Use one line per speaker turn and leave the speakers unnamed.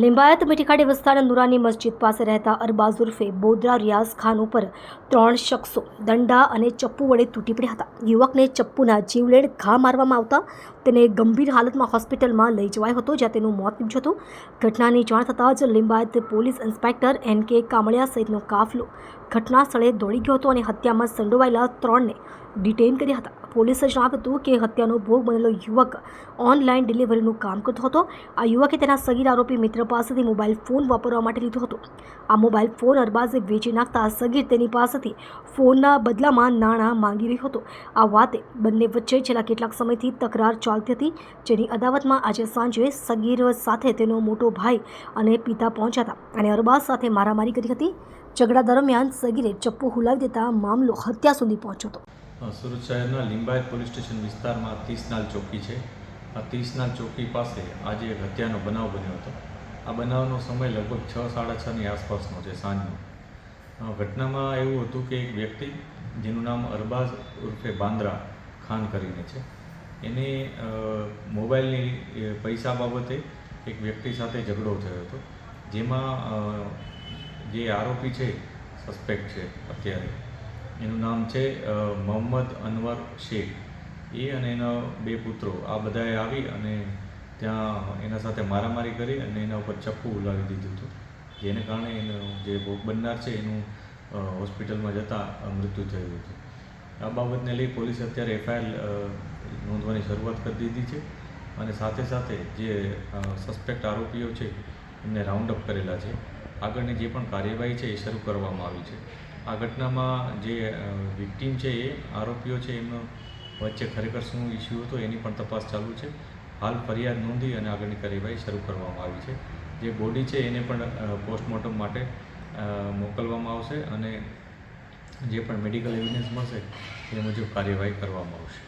લિંબાયત મીઠીખાડી વિસ્તારના નુરાની મસ્જિદ પાસે રહેતા અરબાઝ ઉર્ફે બોદરા રિયાઝ ખાન ઉપર ત્રણ શખ્સો દંડા અને ચપ્પુ વડે તૂટી પડ્યા હતા. યુવકને ચપ્પુના જીવલેણ ઘા મારવામાં આવતા તેને ગંભીર હાલતમાં હોસ્પિટલમાં લઈ જવાયો હતો, જ્યાં તેનું મોત નીપજ્યું હતું. ઘટનાની જાણ થતાં જ લિંબાયત પોલીસ ઇન્સ્પેક્ટર એન કે કામળિયા સહિતનો કાફલો ઘટના સ્થળે દોડી ગયો હતો અને હત્યામાં સંડોવાયેલા ત્રણને ડિટેઇન કર્યા હતા. પોલીસે જણાવ્યું હતું કે હત્યાનો ભોગ બનેલો યુવક ઓનલાઈન ડિલિવરીનું કામ કરતો હતો. આ યુવકે તેના સગીર આરોપી મિત્ર પાસેથી મોબાઈલ ફોન વાપરવા માટે લીધો હતો. આ મોબાઈલ ફોન અરબાઝે વેચી નાખતા સગીર તેની પાસેથી ફોનના બદલામાં નાણાં માંગી રહ્યો હતો. આ વાતે બંને વચ્ચે છેલ્લા કેટલાક સમયથી તકરાર ચાલતી હતી, જેની અદાવતમાં આજે સાંજે સગીર સાથે તેનો મોટો ભાઈ અને પિતા પહોંચ્યા હતા અને અરબાઝ સાથે મારામારી કરી હતી. ઝઘડા દરમિયાન સગીરે ચપ્પુ હુલાવી દેતા મામલો હત્યા સુધી પહોંચ્યો હતો.
સુરત શહેરના લિંબાયત પોલીસ સ્ટેશન વિસ્તારમાં ત્રીસનાલ ચોકી છે. આ તીસનાલ ચોકી પાસે આજે એક હત્યાનો બનાવ બન્યો હતો. આ બનાવનો સમય લગભગ છ, સાડા છની આસપાસનો છે, સાંજનો. ઘટનામાં એવું હતું કે એક વ્યક્તિ, જેનું નામ અરબાઝ ઉર્ફે બાંદ્રા ખાન કરીને છે, એને મોબાઈલની પૈસા બાબતે એક વ્યક્તિ સાથે ઝઘડો થયો હતો, જેમાં જે આરોપી છે, સસ્પેક્ટ છે અત્યારે. એનું નામ છે મોહમ્મદ અનવર શેખ. એ અને એના બે પુત્રો, આ બધાએ આવી અને ત્યાં એના સાથે મારામારી કરી અને એના ઉપર ચપ્પુ ઉલાવી દીધું હતું. જેને કારણે એનો જે ભોગ બનનાર છે, એનું હોસ્પિટલમાં જતાં મૃત્યુ થયું હતું. આ બાબતને લઈ પોલીસે અત્યારે એફઆઈઆર નોંધવાની શરૂઆત કરી દીધી છે અને સાથે સાથે જે સસ્પેક્ટ આરોપીઓ છે, એમને રાઉન્ડ અપ કરેલા છે. આગળની જે પણ કાર્યવાહી છે, એ શરૂ કરવામાં આવી છે. આ ઘટનામાં જે વિક્ટીમ છે એ, આરોપીઓ છે એમનો વચ્ચે ખરેખર શું ઇસ્યુ હતો એની પણ તપાસ ચાલુ છે. હાલ ફરિયાદ નોંધી અને આગળની કાર્યવાહી શરૂ કરવામાં આવી છે. જે બોડી છે એને પણ પોસ્ટમોર્ટમ માટે મોકલવામાં આવશે અને જે પણ મેડિકલ એવિડન્સ મળશે, એ મુજબ કાર્યવાહી કરવામાં આવશે.